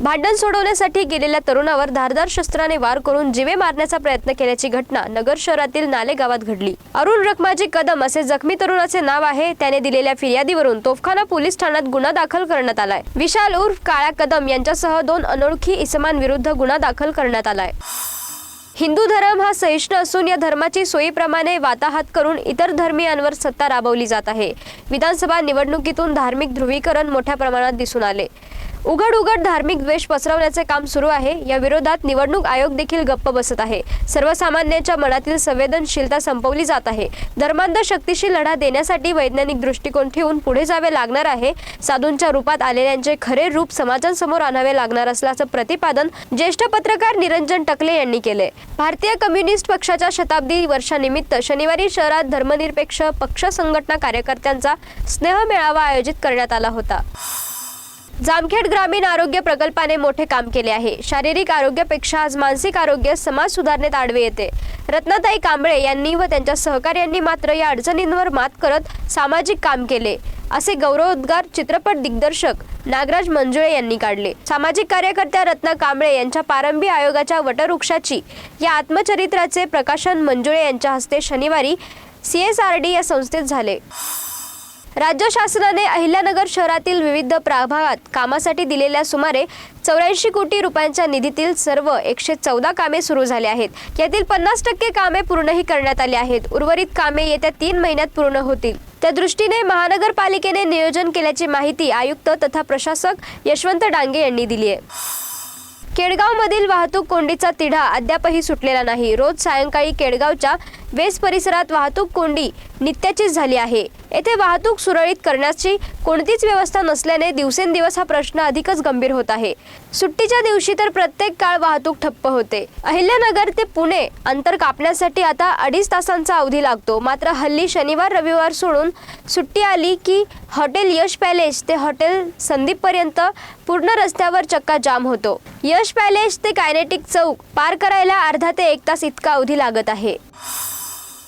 भांडण सोडवण्यासाठी गेलेल्या तरुणावर धारदार शस्त्राने वार करून जिवे मारण्याचा प्रयत्न केल्याची घटना नगर शहरातील नाले गावात घडली. अरुण रखमाजी कदम असे जखमी तरुणाचे नाव आहे. त्याने दिलेल्या फिर्यादीवरून तोफखाना पोलीस ठाण्यात गुन्हा दाखल करण्यात आलाय. विशाल उर्फ काळ्या कदम यांच्यासह दोन अनोळखी इसमांविरुद्ध गुन्हा दाखल करण्यात आलाय. हिंदू धर्म हा सहिष्णू असून या धर्माची सोयीप्रमाणे वाताहात करून इतर धर्मियांवर सत्ता राबवली जात आहे. विधानसभा निवडणुकीतून धार्मिक ध्रुवीकरण मोठ्या प्रमाणात दिसून आले. उघड उघड धार्मिक द्वेष पसरवण्याचे काम सुरू आहे. या विरोधात निवडणूक आयोग देखील गप्प बसत आहे. सर्वसामान्यांच्या मनातील संवेदनशीलता संपवली जात आहे. धर्मांध शक्तीशी लढा देण्यासाठी वैज्ञानिक दृष्टिकोन ठेवून पुढे जावे लागणार आहे. साधूंच्या रूपात आलेल्यांचे खरे रूप समाजांसमोर आणावे लागणार असल्याचं प्रतिपादन ज्येष्ठ पत्रकार निरंजन टकले यांनी केले. भारतीय कम्युनिस्ट पक्षाच्या शताब्दी वर्षानिमित्त शनिवारी शहरात धर्मनिरपेक्ष पक्ष संघटना कार्यकर्त्यांचा स्नेह मेळावा आयोजित करण्यात आला होता. जामखेड ग्रामीण आरोग्य प्रकल्पाने मोठे काम केले आहे. शारीरिक आरोग्यापेक्षा आज मानसिक आरोग्य समाज सुधारणेत आडवे येते. रत्नाताई कांबळे यांनी व त्यांच्या सहकार्यांनी मात्र या अडचणींवर मात करत सामाजिक काम केले असे गौरवोद्गार चित्रपट दिग्दर्शक नागराज मंजुळे यांनी काढले. सामाजिक कार्यकर्त्या रत्ना कांबळे यांच्या पारंबी आयोगाच्या वटवृक्षाची या आत्मचरित्राचे प्रकाशन मंजुळे यांच्या हस्ते शनिवारी सी एस आर डी या संस्थेत झाले. राज्य शासनाने अहिल्यानगर शहरातील विविध प्रभागात कामासाठी दिलेल्या सुमारे चौऱ्याऐंशी कोटी रुपयांच्या निधीतील सर्व एकशे चौदा कामे सुरू झाली आहेत. यातील पन्नास टक्के कामे पूर्णही करण्यात आली आहेत. उर्वरित कामे येत्या तीन महिन्यात पूर्ण होतील. त्या दृष्टीने महानगरपालिकेने नियोजन केल्याची माहिती आयुक्त तथा प्रशासक यशवंत डांगे यांनी दिली आहे. केडगावमधील वाहतूक कोंडीचा तिढा अद्यापही सुटलेला नाही. रोज सायंकाळी केडगावच्या वेस परिसरात वाहतूक कोंडी नित्याचीच झाली आहे. येथे वाहतूक सुरळीत करण्याची कोणतीच व्यवस्था नसल्याने दिवसेंदिवस हा प्रश्न अधिकच गंभीर होत आहे. सुट्टीच्या दिवशी तर प्रत्येक काळ वाहतूक ठप्प होते. अहिल्यानगर ते पुणे अंतर कापण्यासाठी आता अडीच तासांचा अवधी लागतो. मात्र हल्ली शनिवार रविवार सोडून सुट्टी आली की हॉटेल यश पॅलेस ते हॉटेल संदीपपर्यंत पूर्ण रस्त्यावर चक्का जाम होतो. यश पॅलेस ते कायनेटिक चौक पार करायला अर्धा ते एक तास इतका अवधी लागत आहे.